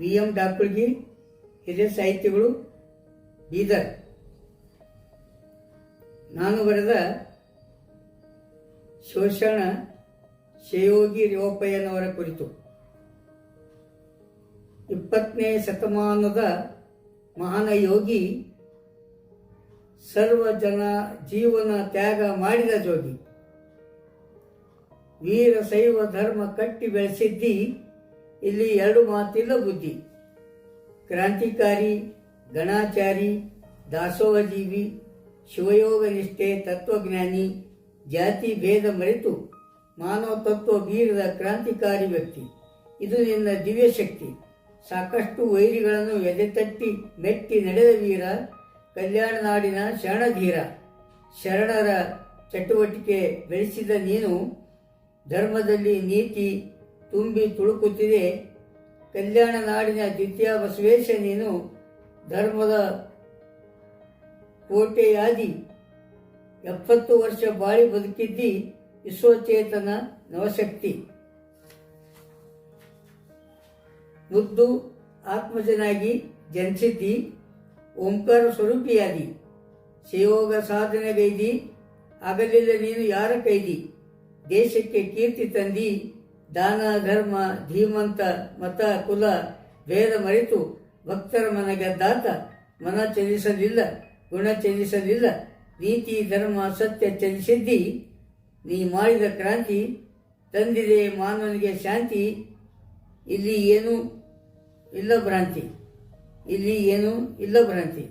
V M Dakulgi ಹಿರಿಯ ಸಾಹಿತ್ಯಗಳು ಬೀದರ್. ನಾನು ಬರೆದ ಶೋಷಣ ಶಯೋಗಿ ರೇವಪ್ಪಯ್ಯನವರ ಕುರಿತು. ಇಪ್ಪತ್ತನೇ ಶತಮಾನದ ಮಹಾನ ಯೋಗಿ, ಸರ್ವ ಜನ ಜೀವನ ತ್ಯಾಗ ಮಾಡಿದ ಜೋಗಿ. ವೀರ ಶೈವ ಧರ್ಮ ಕಟ್ಟಿ ಬೆಳೆಸಿದ್ದಿ ಇಲ್ಲಿ ಎರಡು ಮಾತಿಲ್ಲ ಬುದ್ಧಿ. ಕ್ರಾಂತಿಕಾರಿ, ಗಣಾಚಾರಿ, ದಾಸೋಹಜೀವಿ ಶಿವಯೋಗ ನಿಷ್ಠೆ ತತ್ವಜ್ಞಾನಿ, ಜಾತಿ ಭೇದ ಮರೆತು ಮಾನವ ತತ್ವ ಬೀರದ ಕ್ರಾಂತಿಕಾರಿ ವ್ಯಕ್ತಿ. ಇದು ನಿನ್ನ ದಿವ್ಯ ಶಕ್ತಿ. ಸಾಕಷ್ಟು ವೈರಿಗಳನ್ನು ಎದೆತಟ್ಟಿ ಮೆಟ್ಟಿ ನಡೆದ ವೀರ, ಕಲ್ಯಾಣ ನಾಡಿನ ಶರಣಧೀರ. ಶರಣರ ಚಟುವಟಿಕೆ ಬೆಳೆಸಿದ ನೀನು ಧರ್ಮದಲ್ಲಿ ನೀತಿ ತುಂಬಿ ತುಳುಕುತ್ತಿದೆ. ಕಲ್ಯಾಣ ನಾಡಿನ ದ್ವಿತೀಯ ಬಸವೇಶ ನೀನು ಧರ್ಮದ ಕೋಟೆಯಾದಿ ಎಪ್ಪತ್ತು ವರ್ಷ ಬಾಳಿ ಬದುಕಿದ್ದಿ. ವಿಶ್ವಚೇತನ ನವಶಕ್ತಿ. ಮುದ್ದು ಆತ್ಮಜನಾಗಿ ಜನಿಸಿದ್ದಿ. ಓಂಕಾರ ಸ್ವರೂಪಿಯಾದಿ ಶಿವಯೋಗ ಸಾಧನೆಗೈದಿ ಆಗಲಿಲ್ಲ ನೀನು ಯಾರ ಕೈದಿ. ದೇಶಕ್ಕೆ ಕೀರ್ತಿ ತಂದಿ. ದಾನ, ಧರ್ಮ, ಧೀಮಂತ, ಮತ, ಕುಲ, ಭೇದ ಮರೆತು ಭಕ್ತರ ಮನ ಗೆದ್ದಾತ ಮನ ಚಲಿಸಲಿಲ್ಲ ಗುಣ ಚಲಿಸಲಿಲ್ಲ ನೀತಿ, ಧರ್ಮ, ಸತ್ಯ ಚಲಿಸಿದ್ದಿ ನೀ ಮಾಡಿದ ಕ್ರಾಂತಿ, ತಂದಿದೆ ಮಾನವನಿಗೆ ಶಾಂತಿ, ಇಲ್ಲಿ ಏನು ಇಲ್ಲ ಭ್ರಾಂತಿ, ಇಲ್ಲಿ ಏನು ಇಲ್ಲ ಭ್ರಾಂತಿ.